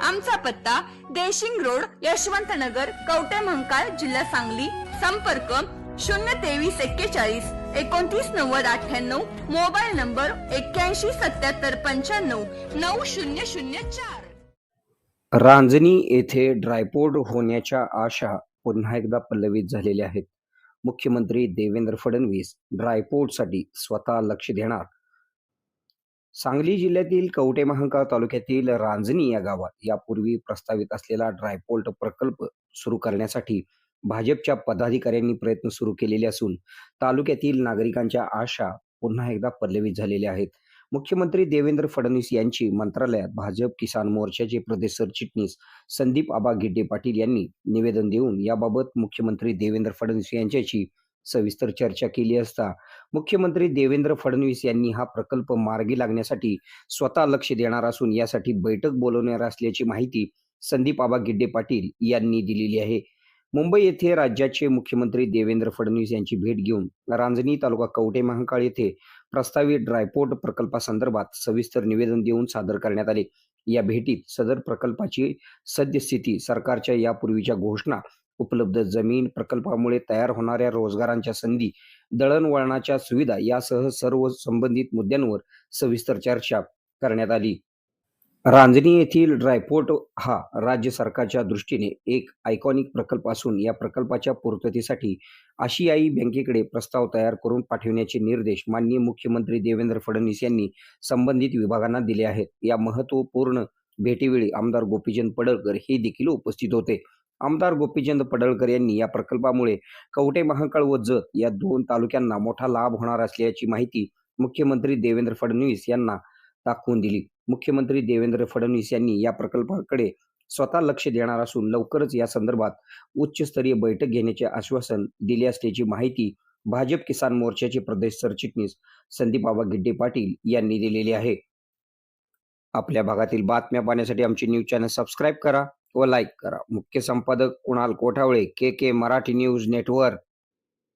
आमचा पत्ता देशिंग रोड यशवंत नगर कवटे महंकाळ जिल्हा सांगली. संपर्क शून्य तेवीस एक्केचाळीस एकोणतीस नव्वद अठ्ठ्याण्णव. मोबाईल नंबर एक्क्याऐंशी सत्याहत्तर पंच्याण्णव नऊ शून्य शून्य चार. रांजणी येथे ड्रायपोर्ट होण्याच्या आशा पुन्हा एकदा पल्लवित झालेल्या आहेत. मुख्यमंत्री देवेंद्र फडणवीस ड्रायपोर्टसाठी स्वतः लक्ष देणार सांगली जिल्ह्यातील कवटे महांकाळ तालुक्यातील रांजणी या गावात यापूर्वी प्रस्तावित असलेला ड्रायपोर्ट प्रकल्प सुरू करण्यासाठी भाजपच्या पदाधिकाऱ्यांनी प्रयत्न सुरू केलेले असून तालुक्यातील नागरिकांच्या आशा पुन्हा एकदा पल्लवित झालेल्या आहेत. मुख्यमंत्री देवेंद्र फडणवीस यांची मंत्रालयात भाजप किसान मोर्चाचे प्रदेश सरचिटणीस संदीप आबा गिड्डे पाटील यांनी निवेदन देऊन याबाबत मुख्यमंत्री देवेंद्र फडणवीस यांच्याशी सविस्तर चर्चा केली असता मुख्यमंत्री देवेंद्र फडणवीस यांनी हा प्रकल्प मार्गी लागण्यासाठी स्वतः लक्ष देणार असून यासाठी बैठक बोलवणार असल्याची माहिती संदीप आबा गिड्डे पाटील यांनी दिलेली आहे. मुंबई येथे राज्याचे मुख्यमंत्री देवेंद्र फडणवीस यांची भेट घेऊन रांजणी तालुका कवटे महाकाळ येथे प्रस्तावित ड्रायपोर्ट प्रकल्पासंदर्भात सविस्तर निवेदन देऊन सादर करण्यात आले. या भेटीत सदर प्रकल्पाची सद्यस्थिती सरकारच्या यापूर्वीच्या घोषणा उपलब्ध जमीन प्रकल्पामुळे तयार होणाऱ्या रोजगारांच्या संधी दळणवळणाच्या सुविधा यासह सर्व संबंधित मुद्द्यांवर सविस्तर चर्चा करण्यात आली. रांजणी येथील ड्रायपोर्ट हा राज्य सरकारच्या दृष्टीने एक आयकॉनिक प्रकल्प असून या प्रकल्पाच्या पूर्ततेसाठी आशियाई बँकेकडे प्रस्ताव तयार करून पाठविण्याचे निर्देश माननीय मुख्यमंत्री देवेंद्र फडणवीस यांनी संबंधित विभागांना दिले आहेत. या महत्त्वपूर्ण भेटीवेळी आमदार गोपीचंद पडळकर हे देखील उपस्थित होते. आमदार गोपीचंद पडळकर यांनी या प्रकल्पामुळे कवटे महाकाळ व जत या दोन तालुक्यांना मोठा लाभ होणार असल्याची माहिती मुख्यमंत्री देवेंद्र फडणवीस यांना दाखवून दिली. मुख्यमंत्री देवेंद्र फडणवीस यांनी या प्रकल्पाकडे स्वतः लक्ष देणार असून लवकरच या संदर्भात उच्चस्तरीय बैठक घेण्याचे आश्वासन दिले असल्याची माहिती भाजप किसान मोर्चाचे प्रदेश सरचिटणीस संदीप बाबा गिड्डे पाटील यांनी दिलेली आहे. आपल्या भागातील बातम्या पाहण्यासाठी आमचे न्यूज चॅनल सबस्क्राईब करा व लाईक करा. मुख्य संपादक Kunal Kothawale K K Marathi news network.